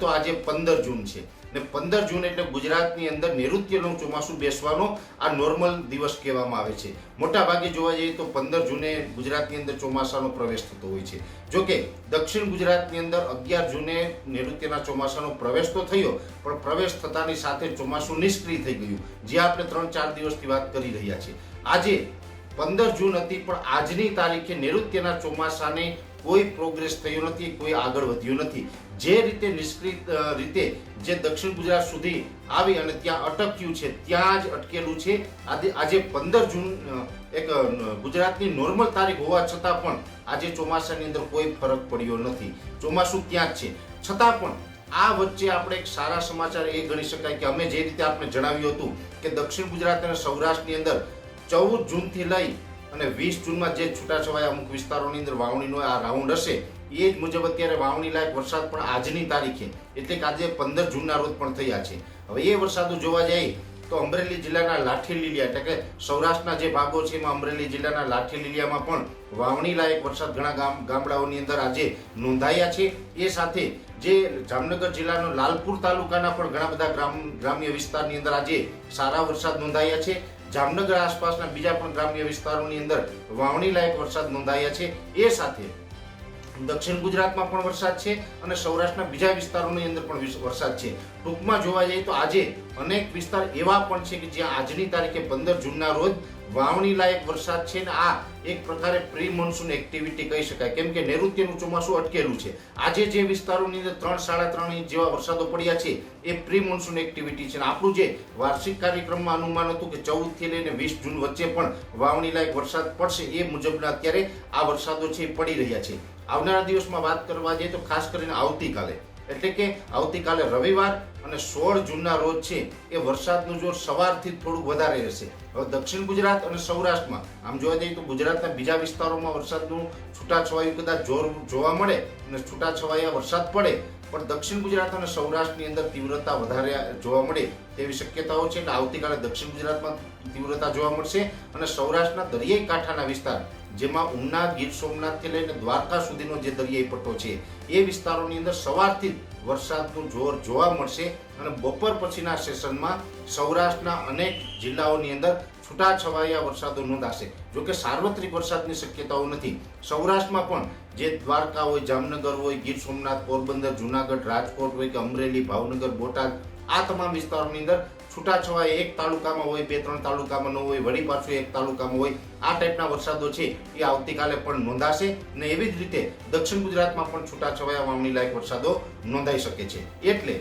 તો આજે પંદર જૂન છે. ને પંદર જૂન એટલે ગુજરાતની અંદર નૈઋત્યનું ચોમાસું બેસવાનો આ નોર્મલ દિવસ કહેવામાં આવે છે. મોટા ભાગે જોવા જઈએ તો પંદર જૂને ગુજરાતની અંદર ચોમાસાનો પ્રવેશ થતો હોય છે. જોકે દક્ષિણ ગુજરાતની અંદર અગિયાર જૂને નૈઋત્યના ચોમાસાનો પ્રવેશ તો થયો, પણ પ્રવેશ થતાની સાથે ચોમાસું નિષ્ક્રિય થઈ ગયું, જે આપણે ત્રણ ચાર દિવસથી વાત કરી રહ્યા છીએ. આજે પંદર જૂન હતી, પણ આજની તારીખે નૈઋત્યના ચોમાસાને કોઈ પ્રોગ્રેસ થયો નથી, કોઈ આગળ વધ્યું નથી. જે રીતે નિષ્ક્રિય રીતે જે દક્ષિણ ગુજરાત સુધી આવી અને ત્યાં અટક્યું છે, ત્યાં જ અટકેલું છે. આજે પંદર જૂન એક ગુજરાતની નોર્મલ તારીખ હોવા છતાં પણ આજે ચોમાસાની અંદર કોઈ ફરક પડ્યો નથી. ચોમાસું ત્યાં જ છે. છતાં પણ આ વચ્ચે આપણે એક સારા સમાચાર એ ગણી શકાય કે અમે જે રીતે આપણે જણાવ્યું હતું કે દક્ષિણ ગુજરાત અને સૌરાષ્ટ્રની અંદર ચૌદ જૂનથી લઈ અને વીસ જૂનમાં જે છૂટાછવાયા અમુક વિસ્તારોની અંદર વાવણીનો આ રાઉન્ડ હશે, એ જ મુજબ અત્યારે વાવણી લાયક વરસાદ પણ આજની તારીખે, એટલે કે આજે પંદર જૂનના રોજ પણ થયા છે. હવે એ વરસાદો જોવા જાય તો અમરેલી જિલ્લાના લાઠી લીલિયા એટલે કે સૌરાષ્ટ્રના જે ભાગો છે, એમાં અમરેલી જિલ્લાના લાઠી લીલિયામાં પણ વાવણી લાયક વરસાદ ઘણા ગામ, ગામડાઓની અંદર આજે નોંધાયા છે. એ સાથે જે જામનગર જિલ્લાનો લાલપુર તાલુકાના પણ ઘણા બધા ગ્રામ, ગ્રામ્ય વિસ્તારની અંદર આજે સારા વરસાદ નોંધાયા છે. જામનગર આસપાસના બીજા પણ ગ્રામ્ય વિસ્તારોની અંદર વાવણી લાયક વરસાદ નોંધાયા છે. એ સાથે દક્ષિણ ગુજરાતમાં પણ વરસાદ છે અને સૌરાષ્ટ્રના બીજા વિસ્તારોની અંદર પણ વરસાદ છે. ટૂંકમાં જોવા જઈએ તો આજે અનેક વિસ્તાર એવા પણ છે કે જ્યાં આજની તારીખે પંદર જૂનના રોજ વાવણી લાયક વરસાદ છે ને આ એક પ્રકારે પ્રી મોન્સૂન એક્ટિવિટી કહી શકાય. કેમ કે નૈઋત્યનું ચોમાસું અટકેલું છે. આજે જે વિસ્તારોની અંદર ત્રણ, સાડા ત્રણ ઇંચ જેવા વરસાદો પડ્યા છે, એ પ્રી મોન્સૂન એક્ટિવિટી છે આપણું જે વાર્ષિક કાર્યક્રમમાં અનુમાન હતું કે ચૌદથી લઈને વીસ જૂન વચ્ચે પણ વાવણી લાયક વરસાદ પડશે, એ મુજબના અત્યારે આ વરસાદો છે એ પડી રહ્યા છે. આવનારા દિવસમાં વાત કરવા જઈએ તો ખાસ કરીને આવતીકાલે. એટલે કે આવતીકાલે રવિવાર અને સોળ જૂનના રોજ છે, એ વરસાદનું જોર સવારથી થોડુંક વધારે રહેશે. હવે દક્ષિણ ગુજરાત અને સૌરાષ્ટ્રમાં, આમ જોવા જઈએ તો ગુજરાતના બીજા વિસ્તારોમાં વરસાદનું છૂટાછવાયું કદાચ જોર જોવા મળે અને છૂટાછવાયા વરસાદ પડે, પણ દક્ષિણ ગુજરાત અને સૌરાષ્ટ્રની અંદર તીવ્રતા વધારે જોવા મળે તેવી શક્યતાઓ છે. એટલે આવતીકાલે દક્ષિણ ગુજરાતમાં તીવ્રતા જોવા મળશે અને સૌરાષ્ટ્રના દરિયાઈ કાંઠાના વિસ્તાર જેમાં ઉના ગીર સોમનાથથી લઈને દ્વારકા સુધીનો જે દરિયાઈ પટ્ટો છે, એ વિસ્તારોની અંદર સવારથી જ વરસાદનું જોર જોવા મળશે અને બપોર પછીના સેશનમાં સૌરાષ્ટ્રના અનેક જિલ્લાઓની અંદર છૂટાછવાયા વરસાદો નોંધાશે. જોકે સાર્વત્રિક વરસાદની શક્યતાઓ નથી. સૌરાષ્ટ્રમાં પણ જે દ્વારકા હોય, જામનગર હોય, ગીર સોમનાથ, પોરબંદર, જુનાગઢ, રાજકોટ હોય કે અમરેલી, ભાવનગર, બોટાદ, આ તમામ વિસ્તારોની અંદર છૂટાછવાયા એક તાલુકામાં હોય, બે, ત્રણ તાલુકામાં ન હોય, વળી પાછું એક તાલુકામાં હોય, આ ટાઈપના વરસાદો છે, એ આવતીકાલે પણ નોંધાશે ને એવી જ રીતે દક્ષિણ ગુજરાતમાં પણ છૂટાછવાયા વાવણી લાયક વરસાદો નોંધાઈ શકે છે. એટલે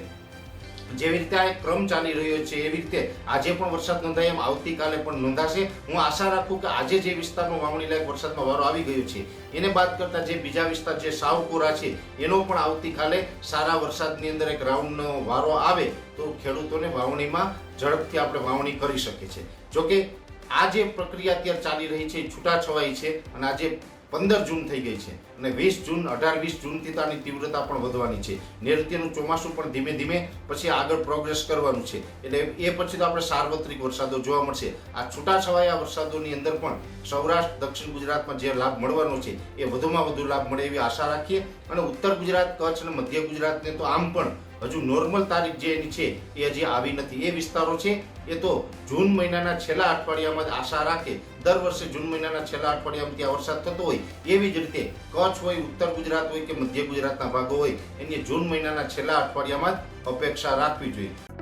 જેવી રીતે આ ક્રમ ચાલી રહ્યો છે, એવી રીતે આજે પણ વરસાદ નોંધાય એમ આવતીકાલે પણ નોંધાશે. હું આશા રાખું કે આજે જે વિસ્તારમાં વાવણી લાયક વરસાદનો વારો આવી ગયો છે, એને બાદ કરતા જે બીજા વિસ્તાર જે સાવ કોરા છે, એનો પણ આવતીકાલે સારા વરસાદની અંદર એક રાઉન્ડનો વારો આવે તો ખેડૂતોને વાવણીમાં ઝડપથી આપણે વાવણી કરી શકીએ છીએ. જોકે આ જે પ્રક્રિયા અત્યારે ચાલી રહી છે છૂટાછવાઈ છે અને આજે પંદર જૂન થઈ ગઈ છે અને વીસ જૂન, અઢાર, વીસ જૂનથી તો આની તીવ્રતા પણ વધવાની છે. નૈઋત્યનું ચોમાસું પણ ધીમે ધીમે પછી આગળ પ્રોગ્રેસ કરવાનું છે. એટલે એ પછી તો આપણે સાર્વત્રિક વરસાદો જોવા મળશે. આ છૂટાછવાયા વરસાદોની અંદર પણ સૌરાષ્ટ્ર, દક્ષિણ ગુજરાતમાં જે લાભ મળવાનો છે, એ વધુમાં વધુ લાભ મળે એવી આશા રાખીએ. અને ઉત્તર ગુજરાત, કચ્છ અને મધ્ય ગુજરાતને તો આમ પણ હજુ નોર્મલ તારીખ જે એની છે, એ હજી આવી નથી. એ વિસ્તારો છે, એ તો જૂન મહિનાના છેલ્લા અઠવાડિયામાં જ આશા રાખે. દર વર્ષે જૂન મહિનાના છેલ્લા અઠવાડિયામાં ત્યાં વરસાદ થતો હોય, એવી જ રીતે કચ્છ હોય, ઉત્તર ગુજરાત હોય કે મધ્ય ગુજરાતના ભાગો હોય, એની જૂન મહિનાના છેલ્લા અઠવાડિયામાં જ અપેક્ષા રાખવી જોઈએ.